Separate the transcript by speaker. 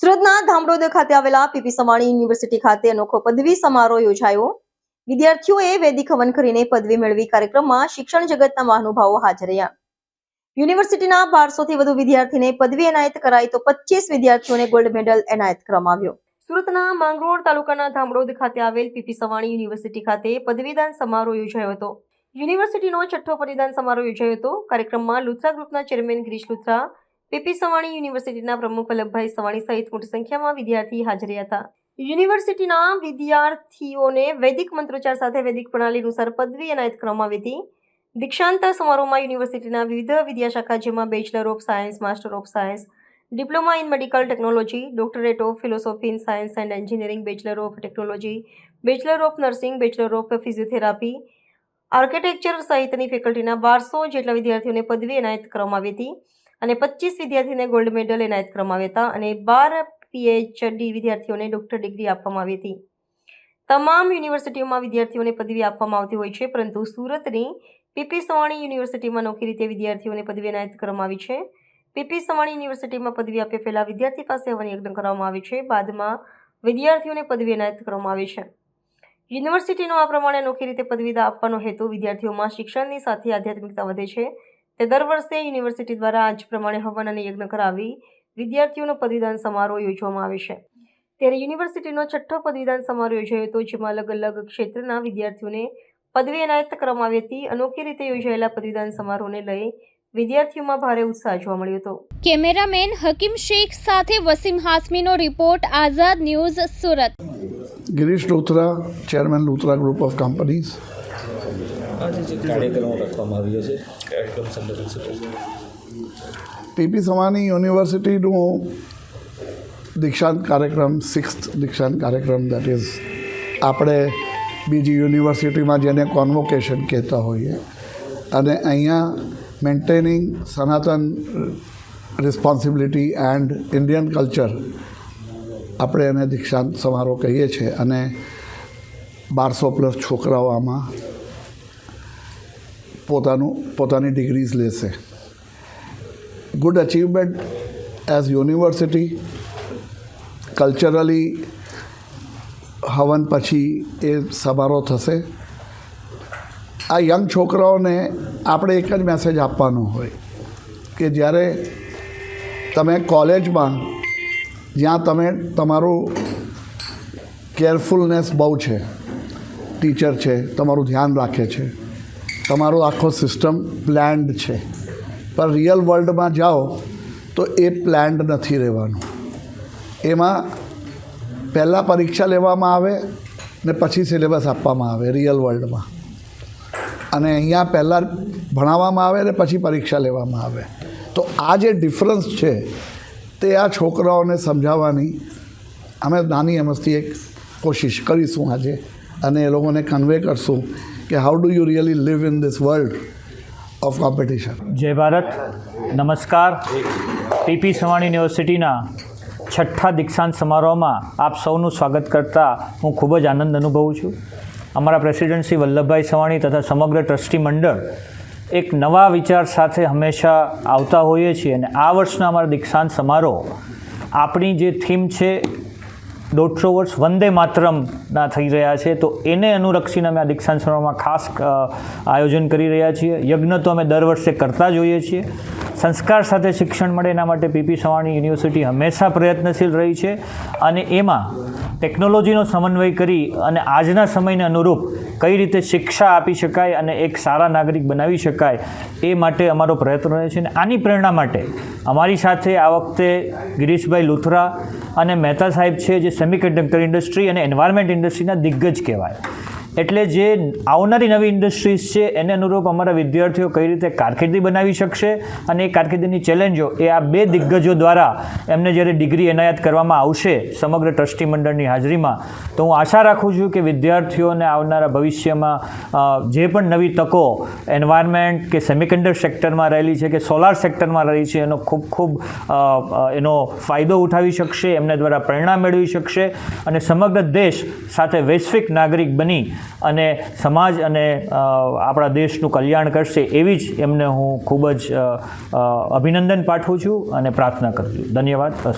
Speaker 1: સુરતના ધામડોદ ખાતે આવેલા પીપી સવાણી યુનિવર્સિટી ખાતે અનોખો પદવી સમારોહ યોજાયો. વિદ્યાર્થીઓએ વૈદિક હવન કરીને પદવી મેળવી કાર્યક્રમમાં શિક્ષણ જગતના મહાનુભાવો હાજર રહ્યા. યુનિવર્સિટીના બારસોથી વધુ વિદ્યાર્થીને પદવી એનાયત કરાઈ તો પચીસ વિદ્યાર્થીઓને ગોલ્ડ મેડલ એનાયત કરવામાં આવ્યો. સુરતના માંગરોળ તાલુકાના ધામડોદ ખાતે આવેલ પીપી સવાણી યુનિવર્સિટી ખાતે પદવીદાન સમારોહ યોજાયો હતો. યુનિવર્સિટીનો છઠ્ઠો પદવીદાન સમારોહ યોજાયો હતો. કાર્યક્રમમાં લુથરા ગ્રુપના ચેરમેન ગિરીશ લુથરા પીપી સવાણી યુનિવર્સિટીના પ્રમુખ વલ્લભભાઈ સવાણી સહિત મોટી સંખ્યામાં વિદ્યાર્થી હાજર હતા. યુનિવર્સિટીના વિદ્યાર્થીઓને વૈદિક મંત્રોચ્ચાર સાથે વૈદિક પ્રણાલી અનુસાર પદવી એનાયત કરવામાં આવી હતી. દીક્ષાંત સમારોહમાં યુનિવર્સિટીના વિવિધ વિદ્યાશાખા, જેમાં bachelor of science, master of science, diploma in medical technology, doctorate of philosophy in science and engineering, bachelor of technology, bachelor of nursing, bachelor of physiotherapy, architecture સહિતની ફેકલ્ટીના બારસો જેટલા વિદ્યાર્થીઓને પદવી એનાયત કરવામાં આવી હતી. અને પચીસ વિદ્યાર્થીને ગોલ્ડ મેડલ એનાયત કરવામાં આવ્યા હતા અને બાર પીએચડી વિદ્યાર્થીઓને ડોક્ટર ડિગ્રી આપવામાં આવી હતી. તમામ યુનિવર્સિટીઓમાં વિદ્યાર્થીઓને પદવી આપવામાં આવતી હોય છે, પરંતુ સુરતની પીપી સવાણી યુનિવર્સિટીમાં નોખી રીતે વિદ્યાર્થીઓને પદવી એનાયત કરવામાં આવી છે. પીપી સવાણી યુનિવર્સિટીમાં પદવી આપ્યા પહેલાં વિદ્યાર્થી પાસે હવન યજ્ઞ કરવામાં આવે છે, બાદમાં વિદ્યાર્થીઓને પદવી એનાયત કરવામાં આવે છે. યુનિવર્સિટીનો આ પ્રમાણે અનોખી રીતે પદવીદા આપવાનો હેતુ વિદ્યાર્થીઓમાં શિક્ષણની સાથે આધ્યાત્મિકતા વધે છે. તે દર વર્ષે યુનિવર્સિટી દ્વારા આજ પ્રમાણે હવન અને યજ્ઞ કરાવી વિદ્યાર્થીઓનો પદવીદાન સમારોહ યોજવામાં આવે છે. ત્યારે યુનિવર્સિટીનો છઠ્ઠો પદવીદાન સમારોહ યોજાયો હતો જેમાં અલગ અલગ ક્ષેત્રના વિદ્યાર્થીઓને પદવી એનાયત કરવામાં આવી હતી. અનોખી રીતે યોજાયેલા પદવીદાન સમારોહને લઈ વિદ્યાર્થીઓમાં ભારે ઉત્સાહ જોવા મળ્યો હતો.
Speaker 2: કેમેરામેન હકીમ શેખ સાથે Wasim હાસમીનો report Azad news Surat.
Speaker 3: Girish Luthra chairman Luthra group of companies.
Speaker 4: આજે જે કાર્યક્રમો રાખવામાં આવ્યો છે કાર્યક્રમ સંદર્ભે શું કહેશો?
Speaker 3: પીપી સવાની યુનિવર્સિટીનું દીક્ષાંત કાર્યક્રમ સિક્સ્થ દીક્ષાંત કાર્યક્રમ દેટ ઇઝ આપણે બીજી યુનિવર્સિટીમાં જેને કોન્વોકેશન કહેતા હોઈએ અને અહીંયા મેન્ટેનિંગ સનાતન રિસ્પોન્સિબિલિટી એન્ડ ઇન્ડિયન કલ્ચર આપણે એને દીક્ષાંત સમારોહ કહીએ છીએ અને બારસો પ્લસ છોકરાઓ આમાં પોતાનું, પોતાની ડિગ્રીઝ લેશે. Good achievement as university culturally હવન પછી એ સમારોહ થશે. આ યંગ છોકરાઓને આપણે એક જ મેસેજ આપવાનો હોય કે જ્યારે તમે કોલેજમાં, જ્યાં તમે, તમારું કેરફુલનેસ બહુ છે ટીચર છે, તમારું ધ્યાન રાખે છે તમારો આખો સિસ્ટમ પ્લાન્ડ છે. પણ રિયલ વર્લ્ડમાં જાઓ તો એ પ્લાન્ડ નથી રહેવાનું. એમાં પહેલાં પરીક્ષા લેવામાં આવે ને પછી સિલેબસ આપવામાં આવે રિયલ વર્લ્ડમાં અને અહીંયા પહેલાં ભણાવવામાં આવે ને પછી પરીક્ષા લેવામાં આવે. તો આ જે ડિફરન્સ છે તે આ છોકરાઓને સમજાવવાની અમે નાની અમસ્તી એક કોશિશ કરીશું આજે. અને એ લોકોને કન્વે કરશું કે how do you really live in this world of competition
Speaker 5: જય ભારત. નમસ્કાર. પીપી સવાણી યુનિવર્સિટીના છઠ્ઠા દીક્ષાંત સમારોહમાં આપ સૌનું સ્વાગત કરતાં હું ખૂબ જ આનંદ અનુભવું છું. અમારા પ્રેસિડેન્ટ શ્રી વલ્લભભાઈ સવાણી તથા સમગ્ર ટ્રસ્ટી મંડળ એક નવા વિચાર સાથે હંમેશા આવતા હોઈએ છીએ અને આ વર્ષના અમારા દીક્ષાંત સમારોહ આપણી જે થીમ છે દોઢસો વર્ષ વંદે માતરમના થઈ રહ્યા છે. તો એને અનુલક્ષીને અમે આ દીક્ષાંત સમારોહમાં ખાસ આયોજન કરી રહ્યા છીએ. યજ્ઞ તો અમે દર વર્ષે કરતા જ હોઈએ છીએ. સંસ્કાર સાથે શિક્ષણ મળે એના માટે પીપી સવાણી યુનિવર્સિટી હંમેશા પ્રયત્નશીલ રહી છે. અને એમાં ટેકનોલોજીનો સમન્વય કરી અને આજના સમયને અનુરૂપ કઈ રીતે શિક્ષા આપી શકાય અને એક સારા નાગરિક બનાવી શકાય એ માટે અમારો પ્રયત્ન રહે છે અને આની પ્રેરણા માટે અમારી સાથે આ વખતે ગિરીશભાઈ લુથરા અને મહેતા સાહેબ છે જે સેમિકન્ડક્ટર ઇન્ડસ્ટ્રી અને એન્વાયરમેન્ટ ઇન્ડસ્ટ્રીના દિગ્ગજ કહેવાય. એટલે જે આવનારી નવી ઇન્ડસ્ટ્રીઝ છે, એને અનુરૂપ અમારા વિદ્યાર્થીઓ કઈ રીતે કારકિર્દી બનાવી શકશે અને એ કારકિર્દીની ચેલેન્જો એ આ બે દિગ્ગજો દ્વારા એમને જ્યારે ડિગ્રી એનાયત કરવામાં આવશે સમગ્ર ટ્રસ્ટી મંડળની હાજરીમાં, તો હું આશા રાખું છું કે વિદ્યાર્થીઓને આવનારા ભવિષ્યમાં જે પણ નવી તકો એન્વાયરમેન્ટ કે સેમિકન્ડર સેક્ટરમાં રહેલી છે કે સોલાર સેક્ટરમાં રહી છે, એનો ખૂબ ખૂબ એનો ફાયદો ઉઠાવી શકશે, એમને દ્વારા પ્રેરણા મેળવી શકશે અને સમગ્ર દેશ સાથે વૈશ્વિક નાગરિક બની અને સમાજ અને આપણા દેશનું કલ્યાણ કરશે એવી જ એમને હું ખૂબ જ અભિનંદન પાઠવું છું અને પ્રાર્થના કરું છું. ધન્યવાદ.